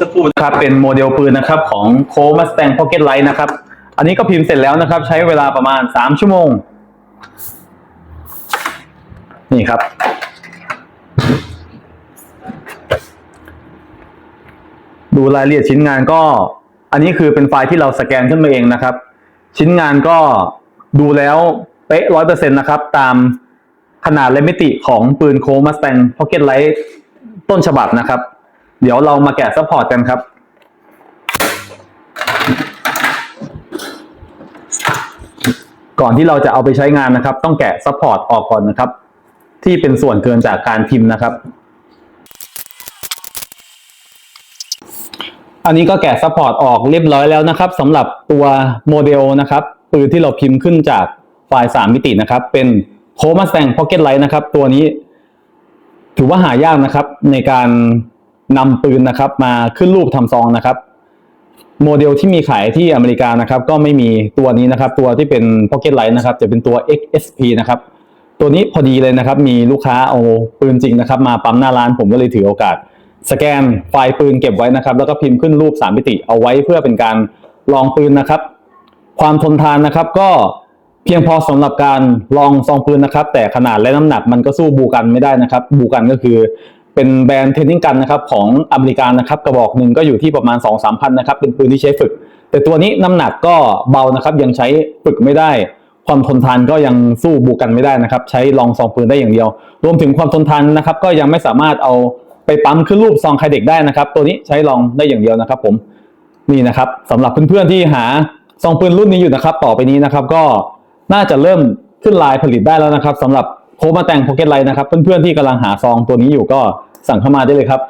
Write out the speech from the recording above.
สักครู่นะครับเป็นโมเดลปืนนะครับของโคมาสแตงพ็อกเก็ตไลท์นะครับ อันนี้ก็พิมพ์เสร็จแล้วนะครับ ใช้เวลาประมาณสามชั่วโมง นี่ครับ ดูรายละเอียดชิ้นงานก็ อันนี้คือเป็นไฟล์ที่เราสแกนขึ้นมาเองนะครับ ชิ้นงานก็ดูแล้วเป๊ะร้อยเปอร์เซ็นต์นะครับ ตามขนาดและมิติของปืนโคมาสแตงพ็อกเก็ตไลท์ต้นฉบับนะครับ เดี๋ยวเรามาแกะซัพพอร์ตกันครับ ก่อนที่เราจะเอาไปใช้งานนะครับ ต้องแกะซัพพอร์ตออกก่อนนะครับ ที่เป็นส่วนเกินจากการพิมพ์นะครับ อันนี้ก็แกะซัพพอร์ตออกเรียบร้อยแล้วนะครับสำหรับตัวโมเดลนะครับปืนที่เราพิมพ์ขึ้นจากไฟล์สามมิตินะครับ เป็นโคมาสแตงพ็อกเก็ตไลท์นะครับ ตัวนี้ ถือว่าหายากนะครับในการ นำปืนนะครับ มาขึ้นรูปทำซองนะครับ โมเดลที่มีขายที่อเมริกานะครับ ก็ไม่มีตัวนี้นะครับ ตัวที่เป็น Pocket Light นะครับ จะเป็นตัว XSP นะครับ ตัวนี้พอดีเลยนะครับ มีลูกค้าเอาปืนจริงนะครับ มาปั๊มหน้าร้านผมก็เลยถือโอกาส สแกนไฟล์ปืนเก็บไว้นะครับ แล้วก็พิมพ์ขึ้นรูปสามมิติเอาไว้เพื่อเป็นการลองปืนนะครับ ความทนทานนะครับก็เพียงพอสำหรับการลองซองปืนนะครับ แต่ขนาดและน้ำหนักมันก็สู้บูกันไม่ได้นะครับ บูกันก็คือ เป็นแบรนด์เทนนิงกันนะครับของอเมริกานะครับกระบอกหนึ่งก็อยู่ที่ประมาณ 2 3 0 0พันนะครับเป็นปืนที่ใช้ฝึก แต่ตัวนี้น้ำหนักก็เบานะครับยังใช้ฝึกไม่ได้ ความทนทานก็ยังสู้บูกันไม่ได้นะครับใช้ลองซองปืนได้อย่างเดียว รวมถึงความทนทานนะครับก็ยังไม่สามารถเอาไปปั๊มขึ้นรูปซองใครเด็กได้นะครับ ตัวนี้ใช้ลองได้อย่างเดียวนะครับ ผมนี่นะครับสำหรับเพื่อนๆที่หาซองปืนรุ่นนี้อยู่นะครับ ต่อไปนี้นะครับก็น่าจะเริ่มขึ้นลายผลิตได้แล้วนะครับสำหรับ โคมาแต่งพ็อกเก็ตไลท์นะครับ เพื่อนๆที่กำลังหาซองตัวนี้อยู่ก็สั่งเข้ามาได้เลยครับ